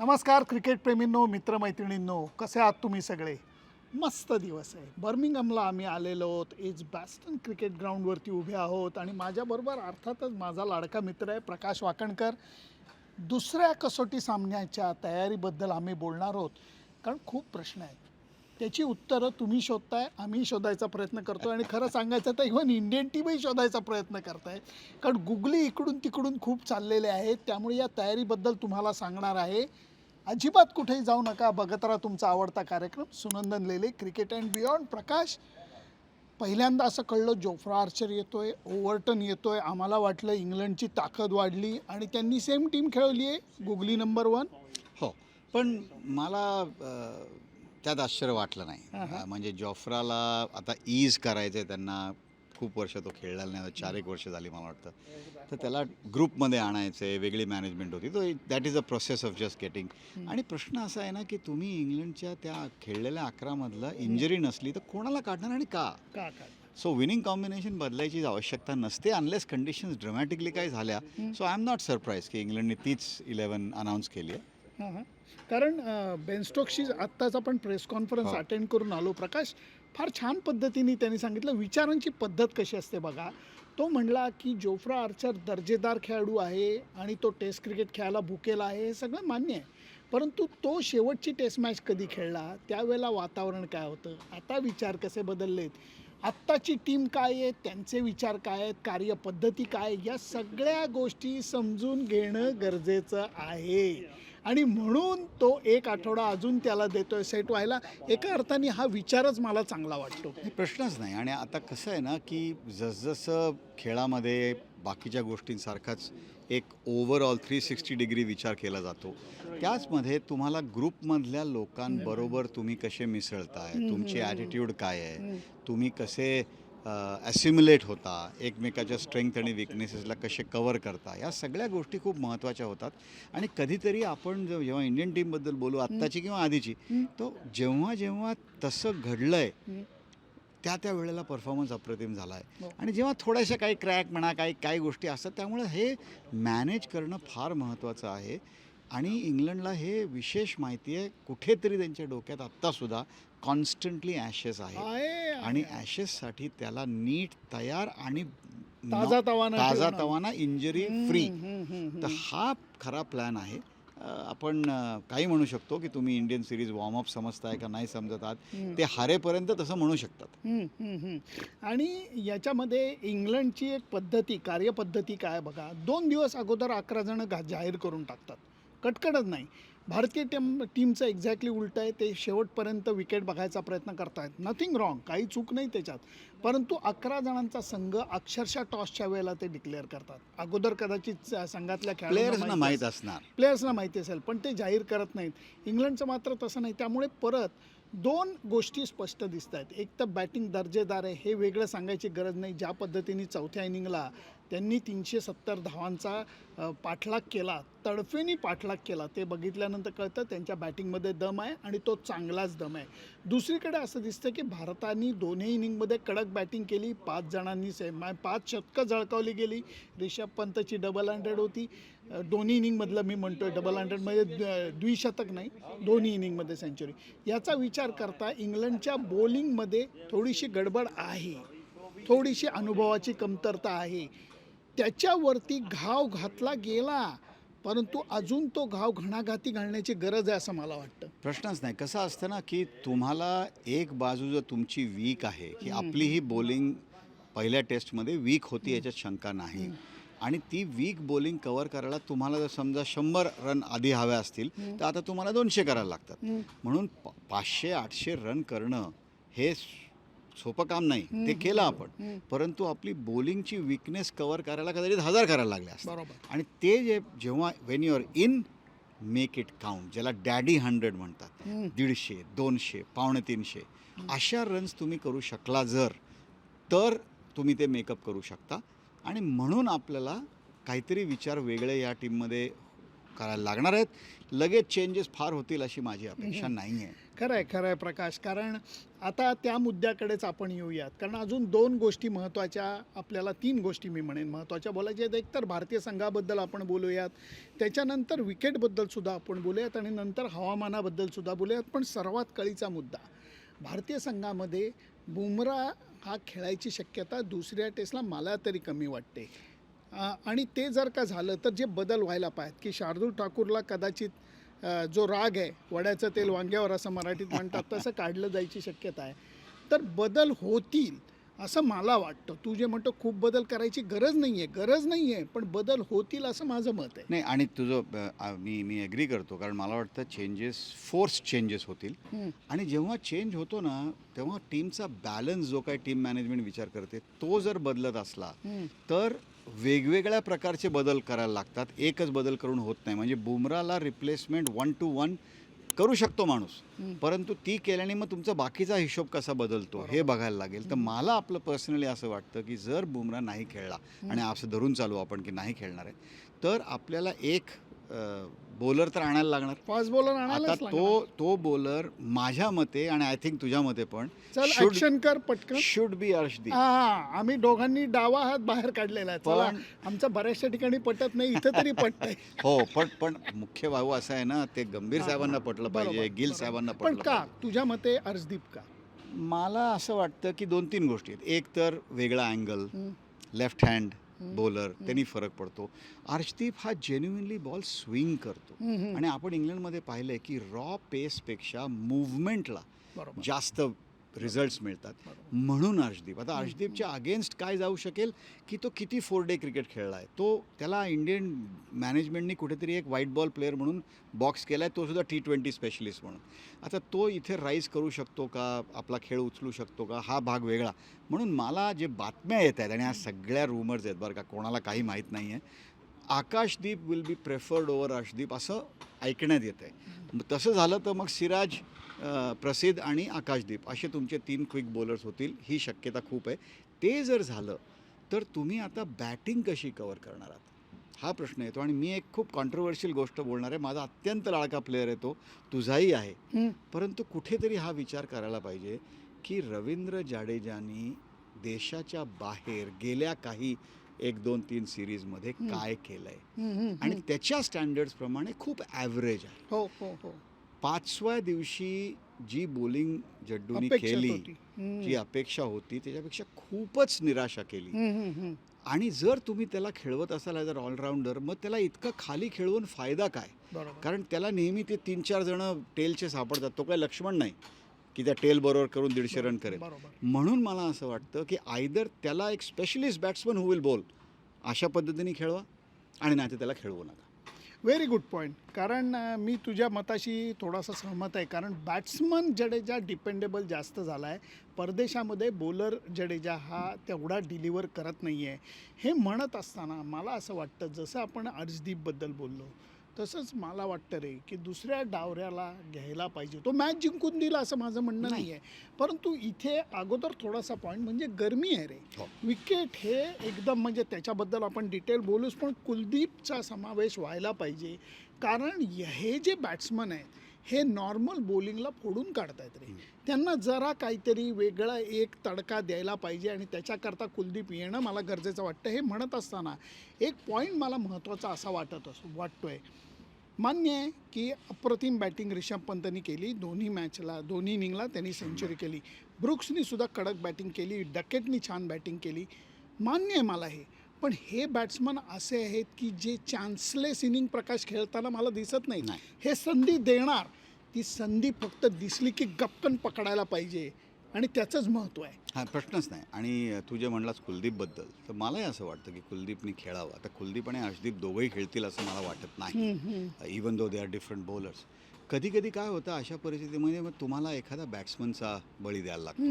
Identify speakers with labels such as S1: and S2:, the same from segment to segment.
S1: नमस्कार क्रिकेटप्रेमींनो मित्रमैत्रिणींनो. कसे आहात तुम्ही सगळे? मस्त दिवस आहे. बर्मिंगमला आम्ही आलेलो आहोत. एज बॅस्टन क्रिकेट ग्राउंडवरती उभे आहोत आणि माझ्याबरोबर अर्थातच माझा लाडका मित्र आहे प्रकाश वाकणकर. दुसऱ्या कसोटी सामन्याच्या तयारीबद्दल आम्ही बोलणार आहोत कारण खूप प्रश्न आहेत त्याची उत्तरं तुम्ही शोधताय आम्ही शोधायचा प्रयत्न करतो आणि खरं सांगायचं तर इव्हन इंडियन टीमही शोधायचा प्रयत्न करताय. कारण गुगली इकडून तिकडून खूप चाललेले आहेत. त्यामुळे या तयारीबद्दल तुम्हाला सांगणार आहे. अजिबात कुठेही जाऊ नका. बघत राहा तुमचा आवडता कार्यक्रम. Sunandan Lele cricket and beyond. Prakash पहिल्यांदा असं कळलं जोफ्रा आर्चर येतोय ओव्हरटन येतोय. आम्हाला वाटलं इंग्लंडची ताकद वाढली आणि त्यांनी सेम टीम खेळवली आहे. गुगली नंबर वन
S2: हो. पण मला अ, त्यात आश्चर्य वाटलं नाही. म्हणजे जॉफ्राला आता ईज करायचं आहे त्यांना. खूप वर्ष तो खेळलेला नाही आता चार एक वर्ष झाली मला वाटतं. तर त्याला ग्रुपमध्ये आणायचं आहे वेगळी मॅनेजमेंट होती. तो that is a process of just getting आणि प्रश्न असा आहे ना की तुम्ही इंग्लंडच्या त्या खेळलेल्या अकरामधलं इंजरी नसली तर कोणाला काढणार आणि का?
S1: काय
S2: सो विनिंग कॉम्बिनेशन बदलायची आवश्यकता नसते अनलेस कंडिशन्स ड्रमॅटिकली काही झाल्या. So I am not surprise की इंग्लंडने तीच इलेवन अनाऊन्स केली आहे.
S1: कारण अं, बेन स्टोक्सची आत्ताच आपण प्रेस कॉन्फरन्स. अटेंड करून आलो प्रकाश. फार छान पद्धतीने त्यांनी सांगितलं. विचारांची पद्धत कशी असते बघा. तो म्हणला की जोफ्रा आर्चर दर्जेदार खेळाडू आहे आणि तो टेस्ट क्रिकेट खेळायला भुकेला आहे हे सगळं मान्य आहे. परंतु तो शेवटची टेस्ट मॅच कधी खेळला? त्यावेळेला वातावरण काय होतं? आता विचार कसे बदललेत? आत्ताची टीम काय आहे? त्यांचे विचार काय आहेत? कार्यपद्धती काय या सगळ्या गोष्टी समजून घेणं गरजेचं आहे. आणि म्हणून तो एक आठवडा अजून त्याला देतोय सेट व्हायला. एका अर्थाने हा विचारच मला चांगला वाटतो.
S2: प्रश्नच नाही. आणि आता कसं आहे ना की जसजसं खेळामध्ये बाकीच्या गोष्टींसारखाच एक ओव्हरऑल थ्री सिक्स्टी डिग्री विचार केला जातो त्याचमध्ये तुम्हाला ग्रुपमधल्या लोकांबरोबर तुम्ही कसे मिसळताय तुमची ॲटिट्यूड काय आहे तुम्ही कसे ॲसिम्युलेट होता एकमेकाच्या स्ट्रेंथ आणि विकनेसेसला कसे कवर करता या सगळ्या गोष्टी खूप महत्त्वाच्या होतात आणि कधीतरी आपण जेव्हा जेव्हा इंडियन टीमबद्दल बोलू आत्ताची किंवा आधीची तो जेव्हा जेव्हा तसं घडलं आहे. त्या त्या वेळेला परफॉर्मन्स अप्रतिम झाला आहे
S1: हो.
S2: आणि जेव्हा थोड्याशा काही क्रॅक म्हणा काही काही गोष्टी असतात त्यामुळे हे मॅनेज करणं फार महत्त्वाचं आहे आणि इंग्लंडला हे विशेष माहिती आहे कुठेतरी त्यांच्या डोक्यात आत्तासुद्धा कॉन्स्टंटली ॲशेस आहे आणि ॲशेससाठी त्याला नीट तयार आणि
S1: ताजा तवाना
S2: ताजा. तवाना इंजरी फ्री तर. हा खरा प्लॅन आहे आपण काही म्हणू शकतो की तुम्ही इंडियन सिरीज वॉर्मअप समजताय का नाही समजत आहात. ते हारेपर्यंत तसं म्हणू शकतात.
S1: आणि याच्यामध्ये इंग्लंडची एक पद्धती कार्यपद्धती काय बघा दोन दिवस अगोदर अकरा जण जाहीर करून टाकतात कटकटच नाही. भारतीय टीम टीमचं एक्झॅक्टली उलटं आहे ते शेवटपर्यंत विकेट बघायचा प्रयत्न करतायत. नथिंग रॉंग काही चूक नाही त्याच्यात. परंतु अकरा जणांचा संघ अक्षरशः टॉसच्या वेळेला ते डिक्लेअर करतात. अगोदर कदाचित संघातल्या खेळाडूंना
S2: माहीत असणार.
S1: प्लेयर्सना माहिती असेल पण ते जाहीर करत नाहीत. इंग्लंडचं मात्र तसं नाही. त्यामुळे परत दोन गोष्टी स्पष्ट दिसत आहेत एक तर बॅटिंग दर्जेदार आहे हे वेगळं सांगायची गरज नाही. ज्या पद्धतीने चौथ्या इनिंगला त्यांनी तीनशे सत्तर धावांचा पाठलाग केला. तडफेनी पाठलाग केला. ते बघितल्यानंतर कळतं त्यांच्या बॅटिंगमध्ये दम आहे आणि तो चांगलाच दम आहे. दुसरीकडे असं दिसतं की भारताने दोन्ही इनिंगमध्ये कडक बॅटिंग केली. पाच जणांनी से पाच शतकं झळकावली गेली. रिषभ पंतची डबल हंड्रेड होती. दोन्ही इनिंगमधलं मी म्हणतो आहे डबल हंड्रेडमध्ये द्विशतक नाही दोन्ही इनिंगमध्ये सेंचुरी याचा विचार करता इंग्लंडच्या बॉलिंगमध्ये थोडीशी गडबड आहे. थोडीशी अनुभवाची कमतरता आहे. त्याच्यावरती घाव घातला गेला परंतु अजून तो घाव घणाघाती घालण्याची गरज आहे असं मला वाटतं.
S2: प्रश्नच नाही. कसं असतं ना की तुम्हाला एक बाजू जर तुमची वीक आहे की आपली ही बॉलिंग पहिल्या टेस्टमध्ये वीक होती याच्यात शंका नाही. आणि ती वीक बॉलिंग कव्हर करायला तुम्हाला जर समजा शंभर रन आधी हव्या असतील तर आता तुम्हाला दोनशे करायला लागतात. म्हणून पाचशे आठशे रन करणं हे सोपं काम नाही. ते केलं आपण. परंतु आपली बॉलिंगची विकनेस कव्हर करायला कदाचित हजार करायला लागले असतात
S1: बरोबर.
S2: आणि ते जे जेव्हा when you're in make it count ज्याला डॅडी हंड्रेड म्हणतात. दीडशे दोनशे पावणे तीनशे अशा रन्स तुम्ही करू शकला जर तर तुम्ही ते मेकअप करू शकता. आणि म्हणून आपल्याला काहीतरी विचार वेगळे या टीममध्ये करायला लागणार आहेत. लगेच चेंजेस फार होतील अशी माझी अपेक्षा नाही आहे
S1: खरं आहे खरं आहे प्रकाश. कारण आता त्या मुद्द्याकडेच आपण येऊयात. कारण अजून दोन गोष्टी महत्त्वाच्या आपल्याला तीन गोष्टी मी म्हणेन. महत्त्वाच्या बोलायच्या आहेत एक तर भारतीय संघाबद्दल आपण बोलूयात. त्याच्यानंतर विकेटबद्दलसुद्धा आपण बोलूयात आणि नंतर हवामानाबद्दल सुद्धा बोलूयात. पण सर्वात कळीचा मुद्दा भारतीय संघामध्ये बुमरा हा खेळायची शक्यता दुसऱ्या टेस्टला मला तरी कमी वाटते. आणि ते जर का झालं तर जे बदल व्हायला पाहिजेत की शार्दूल ठाकूरला कदाचित जो राग आहे वड्याचं तेल वांग्यावर असं मराठीत म्हणतात तसं काढलं जायची शक्यता आहे तर बदल होतील असं मला वाटतं तू जे म्हणतो खूप बदल करायची गरज नाही आहे गरज नाही आहे पण बदल होतील असं माझं मत आहे
S2: नाही आणि तुझं मी मी ॲग्री करतो कारण मला वाटतं चेंजेस फोर्स चेंजेस होतील. आणि जेव्हा चेंज होतो ना तेव्हा टीमचा बॅलन्स जो काही टीम मॅनेजमेंट विचार करते तो जर बदलत असला. तर वेगवेगळ्या प्रकारचे बदल करायला लागतात. एकच बदल करून होत नाही. म्हणजे बुमराला रिप्लेसमेंट वन टू वन करू शकतो माणूस. परंतु ती केल्याने मग तुमचा बाकीचा हिशोब कसा बदलतो हे बघायला लागेल. तर मला आपलं पर्सनली असं वाटतं की जर बुमरा नाही खेळला आणि असं धरून चालू आपण की नाही खेळणार आहे तर आपल्याला एक बॉलर तर आणायला लागणार
S1: फास्ट बॉलर
S2: आता
S1: आणायलाच
S2: तो. तो बॉलर माझ्या मते आणि आय थिंक तुझ्या मते पण
S1: चल ऍक्शन कर पटकन
S2: शुड बी अर्शदीप
S1: हा आम्ही दोघांनी डावा हात बाहेर काढलेला आहे चला
S2: पण-
S1: आमचं बऱ्याचशा ठिकाणी पटत नाही इथं तरी पटतंय
S2: हो पण पण मुख्य भाऊ असं आहे ना ते गंभीर साहेबांना. पटलं
S1: बरोबर,
S2: पाहिजे गिल
S1: बरोबर.
S2: साहेबांना
S1: पण
S2: पटलं
S1: का
S2: पाहिजे
S1: तुझ्या मते अर्शदीप का
S2: मला असं वाटतं की दोन तीन गोष्टी आहेत एक तर वेगळा अँगल
S1: हम्म.
S2: Left hand. बॉलर त्यांनी फरक पडतो. अर्शदीप हा जेन्युइनली बॉल स्विंग करतो. आणि आपण इंग्लंडमध्ये पाहिलंय की रॉ पेसपेक्षा मुवमेंटला जास्त रिझल्ट्स मिळतात. म्हणून अर्शदीप आता अर्शदीपच्या अगेन्स्ट काय जाऊ शकेल की तो किती फोर डे क्रिकेट खेळला आहे तो त्याला इंडियन मॅनेजमेंटनी कुठेतरी एक व्हाईट बॉल प्लेअर म्हणून बॉक्स केला आहे तो सुद्धा टी ट्वेंटी स्पेशलिस्ट म्हणून. आता तो इथे राईज करू शकतो का? आपला खेळ उचलू शकतो का? हा भाग वेगळा. म्हणून मला जे बातम्या येत आहेत आणि ह्या सगळ्या रूमर्स आहेत बरं का कोणाला काही माहीत नाही आहे Akashdeep will be preferred over Arshdeep असं ऐकण्यात येत आहे तसं झालं तर मग सिराज प्रसिद्ध आणि आकाशदीप असे तुमचे तीन क्विक बॉलर्स होतील ही शक्यता खूप आहे. ते जर झालं तर तुम्ही आता बॅटिंग कशी कवर करणार आहात? हा प्रश्न येतो आणि मी एक खूप कॉन्ट्रोवर्शियल गोष्ट बोलणार आहे. माझा अत्यंत लाडका प्लेअर आहे तो तुझाही आहे. परंतु कुठेतरी हा विचार करायला पाहिजे की रवींद्र जाडेजानी देशाच्या बाहेर गेल्या काही एक दोन तीन सिरीजमध्ये. काय केलंय? आणि. त्याच्या स्टँडर्ड्सप्रमाणे खूप ॲव्हरेज आहे.
S1: हो हो हो.
S2: पाचव्या दिवशी जी बॉलिंग जड्डूनी केली. जी अपेक्षा होती त्याच्यापेक्षा खूपच निराशा केली. आणि जर तुम्ही त्याला खेळवत असाल ॲज अ ऑलराऊंडर मग त्याला इतकं खाली खेळवून फायदा काय? कारण त्याला नेहमी ते तीन चार जण टेलचे सापडतात. तो काय लक्ष्मण नाही की त्या टेल बरोबर करून दीडशे रन करेल. म्हणून मला असं वाटतं की आयदर त्याला एक specialist batsman who will bowl अशा पद्धतीने खेळवा आणि नाही तर त्याला खेळवू नका.
S1: व्हेरी गुड पॉईंट कारण मी तुझ्या मताशी थोडासा सहमत आहे. कारण बॅट्समन जडेजा डिपेंडेबल जास्त झाला आहे परदेशामध्ये बॉलर जडेजा हा तेवढा डिलिव्हर करत नाही आहे हे म्हणत असताना मला असं वाटतं जसं आपण अर्जदीपबद्दल बोललो तसंच मला वाटतं रे की दुसऱ्या डावऱ्याला घ्यायला पाहिजे तो मॅच जिंकून दिला असं माझं म्हणणं
S2: नाही.
S1: आहे परंतु इथे अगोदर थोडासा पॉईंट म्हणजे गरमी आहे रे.
S2: हो.
S1: विकेट हे एकदम म्हणजे त्याच्याबद्दल आपण डिटेल बोलूच पण कुलदीपचा समावेश व्हायला पाहिजे. कारण हे जे बॅट्समन आहेत हे नॉर्मल बॉलिंगला फोडून काढतायत रे. त्यांना जरा काहीतरी वेगळा एक तडका द्यायला पाहिजे आणि त्याच्याकरता कुलदीप येणं मला गरजेचं वाटतं. हे म्हणत असताना एक पॉईंट मला महत्त्वाचा असा वाटत असो वाटतोय. मान्य आहे की अप्रतिम बॅटिंग रिषभ पंतनी केली. दोन्ही मॅचला दोन्ही इनिंगला त्यांनी सेंचुरी केली. ब्रुक्सनी सुद्धा कडक बॅटिंग केली. डकेटनी छान बॅटिंग केली. मान्य आहे मला हे. पण हे बॅट्समन असे आहेत की जे चान्सलेस इनिंग प्रकाश खेळताना मला दिसत नाही. हे संधी देणार. ती संधी फक्त दिसली की गपकन पकडायला पाहिजे. आणि त्याचंच महत्त्व आहे.
S2: हा प्रश्नच नाही. आणि तू जे म्हणलास कुलदीपबद्दल तर मलाही असं वाटतं की कुलदीपनी खेळावं. आता कुलदीप आणि अर्शदीप दोघंही खेळतील असं मला वाटत नाही. Even though they are different bowlers कधी कधी काय होतं अशा परिस्थितीमध्ये मग तुम्हाला एखादा बॅट्समनचा बळी द्यायला लागतो.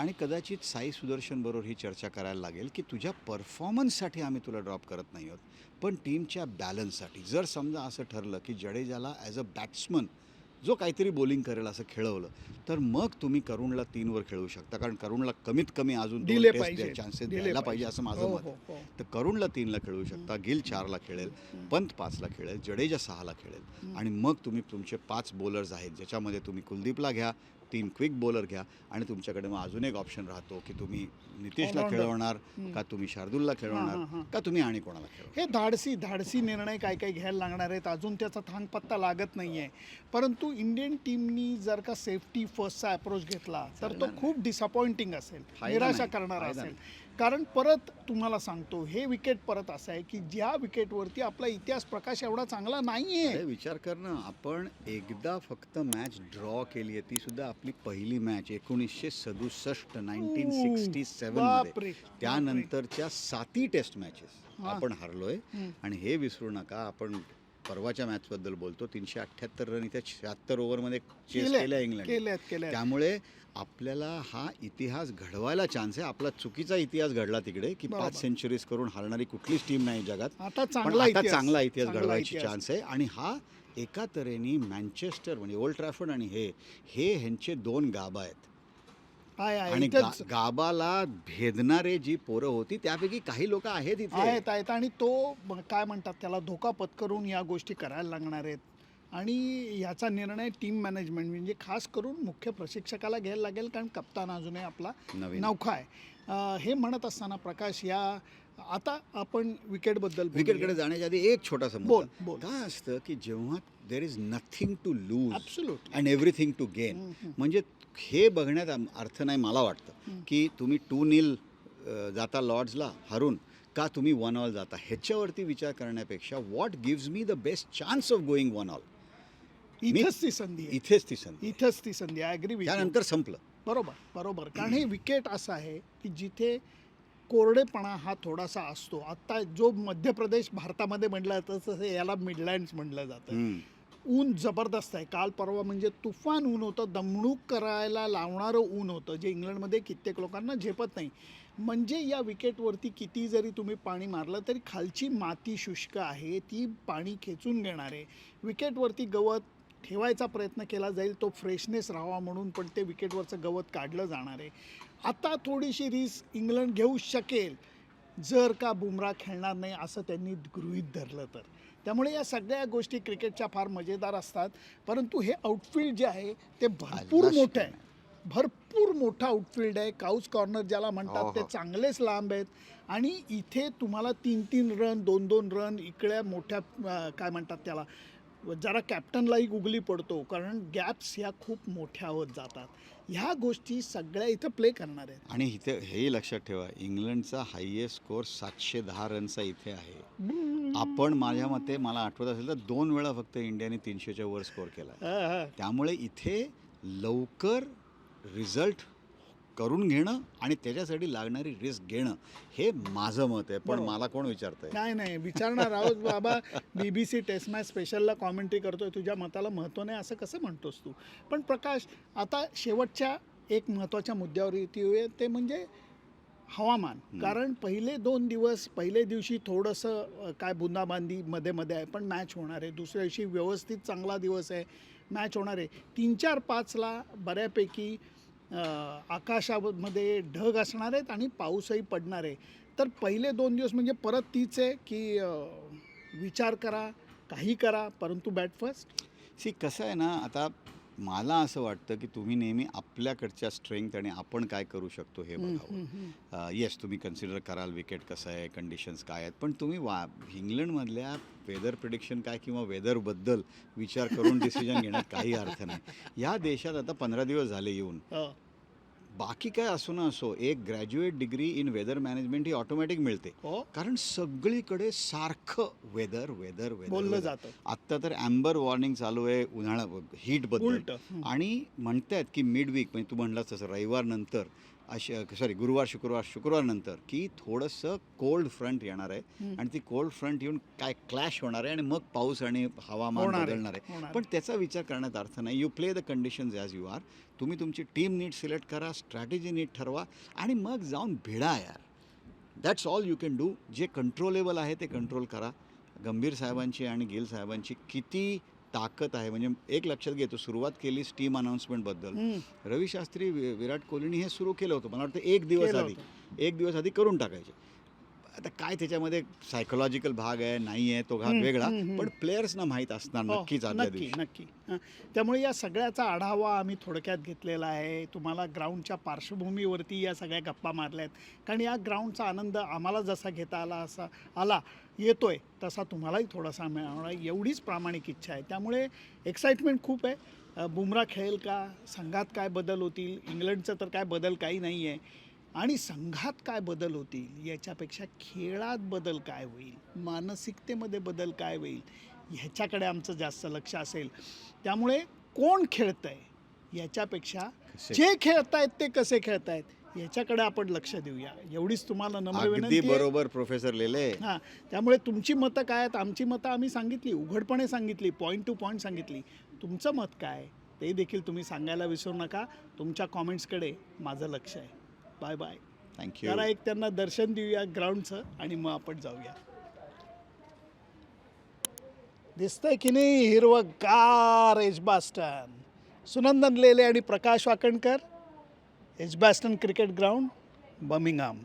S2: आणि कदाचित साई सुदर्शन बरोबर ही चर्चा करायला लागेल की तुझ्या परफॉर्मन्ससाठी आम्ही तुला ड्रॉप करत नाही आहोत. पण टीमच्या बॅलन्ससाठी जर समजा असं ठरलं की जडेजाला ॲज अ बॅट्समन जो काहीतरी बॉलिंग करेल असं खेळवलं तर मग तुम्ही करुणला तीनवर खेळू शकता कारण करुणला कमीत कमी अजून
S1: दिले पाहिजे
S2: चान्सेस द्यायला पाहिजे असं माझं
S1: हो,
S2: मत
S1: हो,
S2: आहे.
S1: हो.
S2: तर करुणला तीनला खेळू शकता गिल चारला खेळेल. पंत पाचला खेळेल जडेजा सहाला खेळेल. आणि मग तुम्ही तुमचे पाच बॉलर्स आहेत ज्याच्यामध्ये तुम्ही कुलदीपला घ्या तीन क्विक बॉलर घ्या आणि तुमच्याकडे मग अजून एक ऑप्शन राहतो की तुम्ही नितीशला. खेळवणार. का तुम्ही शार्दूलला खेळवणार. का तुम्ही आणि कोणाला खेळवणार
S1: हे धाडसी धाडसी निर्णय काय काय घ्यायला लागणार आहेत अजून त्याचा थांगपत्ता लागत नाही आहे परंतु इंडियन टीमनी जर का सेफ्टी फर्स्टचा अप्रोच घेतला तर तो खूप डिसअपॉइंटिंग असेल निराशा करणारा असेल कारण परत तुम्हाला सांगतो हे विकेट परत असं आहे की ज्या विकेटवरती आपला इतिहास प्रकाश एवढा चांगला नाही आहे
S2: विचार कर ना आपण एकदा फक्त मॅच ड्रॉ केली आहे ती सुद्धा आपली पहिली मॅच एकोणीसशे सदुसष्ट नाईन्टीन सिक्स्टी सेवन त्यानंतरच्या साती टेस्ट मॅचेस. आपण हरलोय. आणि हे विसरू नका आपण परवाच्या मॅचबद्दल बोलतो. तीनशे अठ्ठ्याहत्तर रन इथे शहात्तर ओव्हरमध्ये चेस
S1: केल्या,
S2: इंग्लंड त्यामुळे आपल्याला हा इतिहास घडवायला चान्स आहे. आपला चुकीचा इतिहास घडला तिकडे की. पाच सेंचुरीज करून हारणारी कुठलीच टीम नाही जगात.
S1: आता चांगला इतिहास
S2: घडवायची. चान्स आहे. आणि हा एका तऱ्हेने मँचेस्टर म्हणजे ओल्ड ट्रॅफर्ड आणि हे हे ह्यांचे दोन गाबा आहेत.
S1: आहे, आहे.
S2: आणि
S1: इथेच.
S2: गाबाला भेदणारे जी पोरं होती त्यापैकी काही लोक आहेत इथे.
S1: आहेत आहेत. आणि तो ब- काय म्हणतात त्याला धोका पत्करून या गोष्टी करायला लागणार आहेत. आणि याचा निर्णय टीम मॅनेजमेंट म्हणजे खास करून मुख्य प्रशिक्षकाला घ्यायला लागेल कारण कप्तान अजूनही आपला
S2: नवीन.
S1: नौखा आहे. अं, हे म्हणत असताना प्रकाश या आता आपण विकेटबद्दल
S2: क्रिकेटकडे जाण्याच्या आधी एक छोटासा
S1: बोल
S2: मुद्दा.
S1: बोल
S2: काय असतं की जेव्हा there is nothing to lose and everything to gain म्हणजे हे बघण्यात अर्थ नाही मला वाटतं
S1: हम्म.
S2: की तुम्ही टू नील जाता लॉर्ड्सला हरून का तुम्ही वन ऑल जाता? ह्याच्यावरती विचार करण्यापेक्षा what gives me the best chance of going one all
S1: इथंच ती संधी
S2: इथेच ती संधी
S1: इथंच ती संधी ॲग्री
S2: त्यानंतर संपलं.
S1: बरोबर बरोबर. कारण हे विकेट असं आहे की जिथे कोरडेपणा हा थोडासा असतो. आत्ता जो मध्य प्रदेश भारतामध्ये म्हटलं जातं तसं याला मिडलँड्स म्हटलं जातं. ऊन जबरदस्त आहे. काल परवा म्हणजे तुफान ऊन होतं दमणूक करायला लावणारं ऊन होतं जे इंग्लंडमध्ये कित्येक लोकांना झेपत नाही. म्हणजे या विकेटवरती किती जरी तुम्ही पाणी मारलं तरी खालची माती शुष्क आहे ती पाणी खेचून घेणार आहे. विकेटवरती गवत ठेवायचा प्रयत्न केला जाईल तो फ्रेशनेस राहावा म्हणून पण ते विकेटवरचं गवत काढलं जाणार आहे. आता थोडीशी रिस्क इंग्लंड घेऊ शकेल जर का बुमरा खेळणार नाही असं त्यांनी गृहीत धरलं तर. त्यामुळे या सगळ्या गोष्टी क्रिकेटच्या फार मजेदार असतात. परंतु हे आउटफील्ड जे आहे ते भरपूर मोठं आहे. भरपूर मोठा आउटफील्ड आहे. काऊस कॉर्नर ज्याला
S2: हो,
S1: म्हणतात ते
S2: हो.
S1: चांगलेच लांब आहेत. आणि इथे तुम्हाला तीन तीन रन दोन दोन रन इकड्या मोठ्या काय म्हणतात त्याला जरा कॅप्टनलाही गुगली पडतो. कारण गॅप्स ह्या खूप मोठ्या होत जातात. ह्या गोष्टी सगळ्या इथं प्ले करणार आहेत.
S2: आणि इथे हेही लक्षात ठेवा इंग्लंडचा हायएस्ट स्कोर सातशे दहा रनचा इथे आहे. आपण माझ्या मते मला आठवत असेल तर दोन वेळा फक्त इंडियाने तीनशेच्या वर स्कोर केला.
S1: हा, हा.
S2: त्यामुळे इथे लवकर रिझल्ट करून घेणं आणि त्याच्यासाठी लागणारी रिस्क घेणं हे माझं मत आहे पण. मला कोण विचारतंय?
S1: नाही नाही विचारणार आहोत बाबा. B B C test match स्पेशलला commentary करतोय तुझ्या मताला महत्त्व नाही असं कसं म्हणतोस तू? पण प्रकाश आता शेवटच्या एक महत्त्वाच्या मुद्द्यावर येते ते म्हणजे हवामान. कारण पहिले दोन दिवस पहिले दिवशी थोडंसं काय बुंदाबांदी मध्ये मध्ये आहे पण मॅच होणार आहे. दुसऱ्या दिवशी व्यवस्थित चांगला दिवस आहे मॅच होणार आहे. तीन चार पाचला बऱ्यापैकी आकाशामध्ये ढग असणार आहेत आणि पाऊसही पडणार आहे. तर पहिले दोन दिवस म्हणजे परत तीच आहे की विचार करा काही करा परंतु बॅट फर्स्ट?
S2: सी कसं आहे ना आता मला असं वाटतं की तुम्ही नेहमी आपल्याकडच्या स्ट्रेंथ आणि आपण काय करू शकतो हे बघावं. येस तुम्ही कन्सिडर कराल विकेट कसं आहे कंडिशन्स काय आहेत पण तुम्ही वा इंग्लंडमधल्या वेदर प्रिडिक्शन काय किंवा वेदरबद्दल विचार करून डिसिजन घेण्यात काही अर्थ नाही. या देशात आता पंधरा दिवस झाले येऊन. बाकी काय असो ना असो एक graduate degree in weather management he automatic मिळते.
S1: हो.
S2: कारण सगळीकडे सारखं वेदर वेदर वेदर
S1: बोललं जातं.
S2: आत्ता तर ॲम्बर वॉर्निंग चालू आहे उन्हाळा हीटबद्दल
S1: उलट.
S2: आणि म्हणतायत की मिड वीक म्हणजे तू म्हणलास तसं रविवार नंतर अशी सॉरी गुरुवार शुक्रवार शुक्रवार नंतर की थोडंसं कोल्ड फ्रंट येणार आहे आणि ती कोल्ड फ्रंट येऊन काय क्लॅश होणार आहे आणि मग पाऊस आणि हवामान बदलणार आहे. पण त्याचा विचार करण्यात अर्थ नाही. You play the conditions as you are तुम्ही तुमची टीम नीट सिलेक्ट करा स्ट्रॅटेजी नीट ठरवा आणि मग जाऊन भिडा यार. That's all you can do जे कंट्रोलेबल आहे ते कंट्रोल करा. गंभीर साहेबांची आणि गिल साहेबांची किती ताकद आहे. म्हणजे एक लक्षात घेतो सुरुवात केली टीम अनाऊन्समेंटबद्दल रवी शास्त्री विराट कोहलीने हे सुरू केलं होतं. मला वाटतं एक दिवस आधी. एक दिवस आधी करून टाकायचे. आता काय त्याच्यामध्ये सायकोलॉजिकल भाग आहे नाही आहे तो भाग वेगळा. पण प्लेयर्सना माहीत असणार
S1: हो,
S2: नक्कीच
S1: नक्की नक्की. त्यामुळे या सगळ्याचा आढावा आम्ही थोडक्यात घेतलेला आहे. तुम्हाला ग्राउंडच्या पार्श्वभूमीवरती या सगळ्या गप्पा मारल्या आहेत कारण या ग्राउंडचा आनंद आम्हाला जसा घेता आला असा आला येतोय तसा तुम्हालाही थोडासा मिळावा. एवढीच प्रामाणिक इच्छा आहे. त्यामुळे एक्साइटमेंट खूप आहे. बुमरा खेळेल का? संघात काय बदल होतील? इंग्लंडचं तर काय बदल काही नाही आहे आणि संघात काय बदल होतील याच्यापेक्षा खेळात बदल काय होईल मानसिकतेमध्ये बदल काय होईल ह्याच्याकडे आमचं जास्त लक्ष असेल. त्यामुळे कोण खेळतंय याच्यापेक्षा
S2: कसे-
S1: जे खेळतायत ते कसे खेळतायत याच्याकडे आपण लक्ष देऊया. एवढीच तुम्हाला नम्र विनंती आहे.
S2: बरोबर प्रोफेसर लेले
S1: हां त्यामुळे तुमची मतं काय आहेत? आमची मतं आम्ही सांगितली उघडपणे सांगितली पॉईंट टू पॉईंट सांगितली. तुमचं मत काय? ते देखील तुम्ही सांगायला विसरू नका. तुमच्या कॉमेंट्सकडे माझं लक्ष आहे. Bye bye.
S2: थँक्यू
S1: जरा एक त्यांना दर्शन देऊया ग्राउंडचं आणि मग आपण जाऊया. दिसतंय की नाही हिरवगार एजबास्टन सुनंदन लेले आणि Prakash Wakankar. Edgbaston cricket ground Birmingham